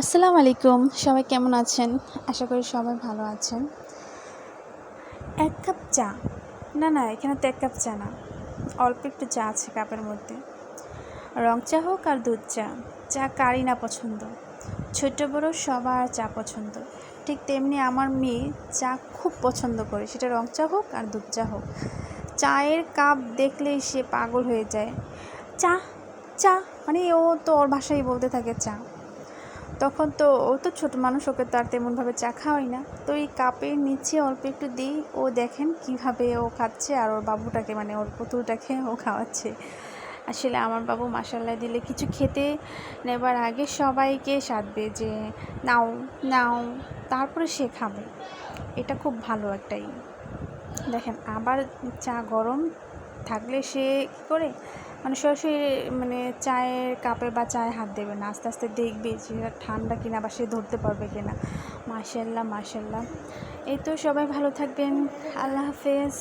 আসসালামু আলাইকুম। সবাই কেমন আছেন? আশা করি সবাই ভালো আছেন। এক কাপ চা? না না, এখানে তো এক কাপ চা না। অল্প একটু চা আছে কাপের মধ্যে। রং চা হোক আর দুধ চা চা কারই না পছন্দ। ছোট বড় সবার চা পছন্দ। ঠিক তেমনি আমার মেয়ে চা খুব পছন্দ করে। সেটা রং চা হোক আর দুধ চা হোক। চায়ের কাপ দেখলেই সে পাগল হয়ে যায়। চা চা মানে ও তো ওর ভাষায় বলতে থাকে চা। তখন তো ও তো ছোটো মানুষ, ওকে তো আর তেমনভাবে চা খাওয়াই না। তো এই কাপের নিচে অল্প একটু দিই, ও দেখেন কীভাবে ও খাচ্ছে আর ওর বাবুটাকে মানে ওর পুতুলটাকে ও খাওয়াচ্ছে। আসলে আমার বাবু মাসাল্লাহ দিলে কিছু খেতে নেবার আগে সবাইকে সাধবে যে, নাও নাও, তারপরে সে খাবে। এটা খুব ভালো একটাই দেখেন, আবার চা গরম থাকলে সে কী করে? মানে সরাসরি মানে চায়ের কাপে বা চায়ে হাত দেবে না। আস্তে আস্তে দেখবে যে ঠান্ডা কিনা বা সে ধরতে পারবে কিনা। মাশাল্লাহ মাশাল্লাহ এই তো সবাই ভালো থাকবেন। আল্লাহ হাফেজ।